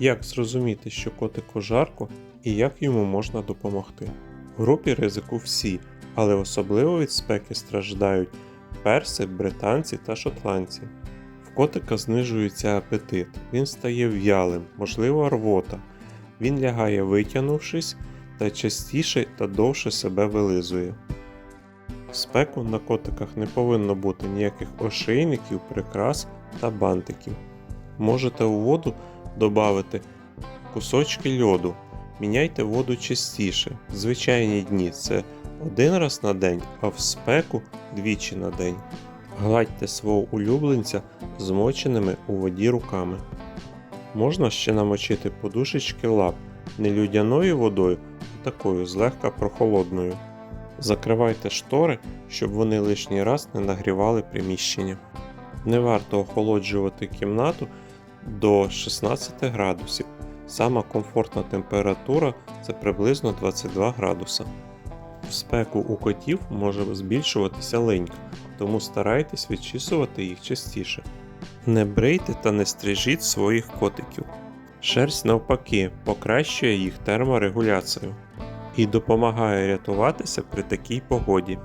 Як зрозуміти, що котику жарко і як йому можна допомогти? В групі ризику всі, але особливо від спеки страждають перси, британці та шотландці. В котика знижується апетит, він стає в'ялим, можливо рвота. Він лягає витягнувшись та частіше та довше себе вилизує. В спеку на котиках не повинно бути ніяких ошейників, прикрас та бантиків. Можете у воду додати кусочки льоду. Міняйте воду частіше. В звичайні дні це один раз на день, а в спеку двічі на день. Гладьте свого улюбленця змоченими у воді руками. Можна ще намочити подушечки лап не людяною водою, а такою злегка прохолодною. Закривайте штори, щоб вони лишній раз не нагрівали приміщення. Не варто охолоджувати кімнату до 16 градусів. Сама комфортна температура це приблизно 22 градуса. В спеку у котів може збільшуватися линька, тому старайтесь відчісувати їх частіше. Не брийте та не стрижіть своїх котиків. Шерсть навпаки покращує їх терморегуляцію і допомагає рятуватися при такій погоді.